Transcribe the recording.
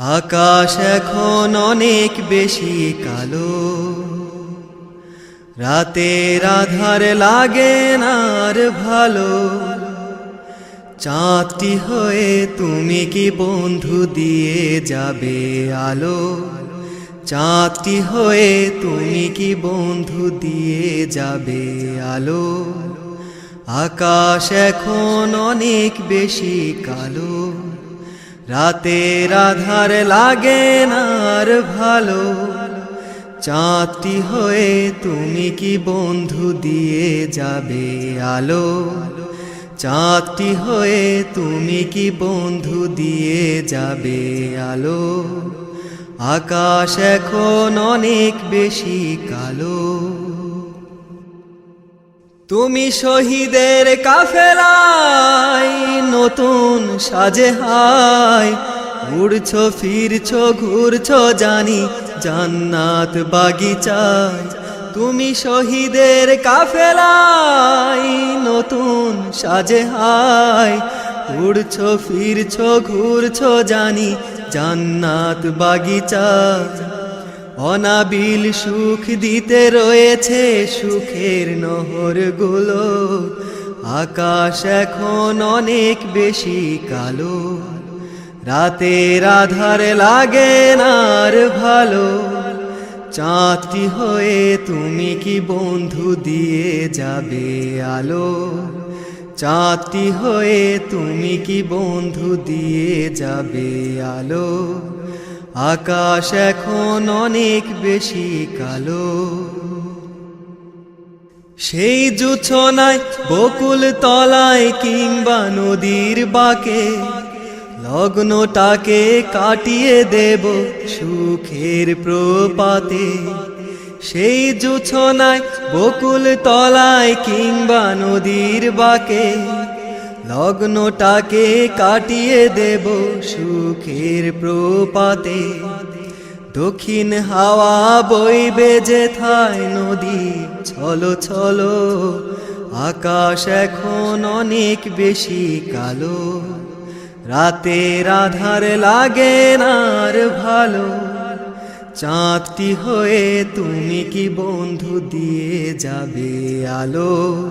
আকাশ এখন অনেক বেশি কালো। রাতের আধার লাগে আর ভালো। চাঁদটি হয়ে তুমি কি বন্ধু দিয়ে যাবে আলো? চাঁদটি হয়ে তুমি কি বন্ধু দিয়ে যাবে আলো? আকাশ এখন অনেক বেশি কালো। রাতের আধার লাগে আর ভালো। চাঁদটি হয়ে তুমি কি বন্ধু দিয়ে যাবে আলো? চাঁদটি হয়ে তুমি কি বন্ধু দিয়ে যাবে আলো? আকাশ এখন অনেক বেশি কালো। তুমি শহীদের কাফেলায় নতুন সাজে হায় উড়ছো, ফিরছো, ঘুরছো, জানি জান্নাত বাগিচায়। তুমি শহীদের কাফেলায় নতুন সাজে হায় উড়ছো, ফিরছো, ঘুরছ, জানি জান্নাত বাগিচায়। অনাবিল সুখ দিতে রয়েছে সুখের নহরগুলো। আকাশ এখন অনেক বেশি কালো। রাতের আধার লাগে আর ভালো। চাঁদটি হয়ে তুমি কি বন্ধু দিয়ে যাবে আলো? চাঁদটি হয়ে তুমি কি বন্ধু দিয়ে যাবে আলো? আকাশ এখন অনেক বেশি কালো। সেই জুছনায় বকুল তলায় কিংবা নদীর বাকে, লগ্নটাকে কাটিয়ে দেব সুখের প্রপাতে। সেই জুছনায় বকুল তলায় কিংবা নদীর বাকে লগ্নটাকে কাটিয়ে দেব সুখের প্রপাতে। দক্ষিণ হাওয়া বইবে যেথায় নদী, ছলো ছলো। আকাশ এখন অনেক বেশি কালো। রাতের আধার লাগে আর ভালো। চাঁদটি হয়ে তুমি কি বন্ধু দিয়ে যাবে আলো?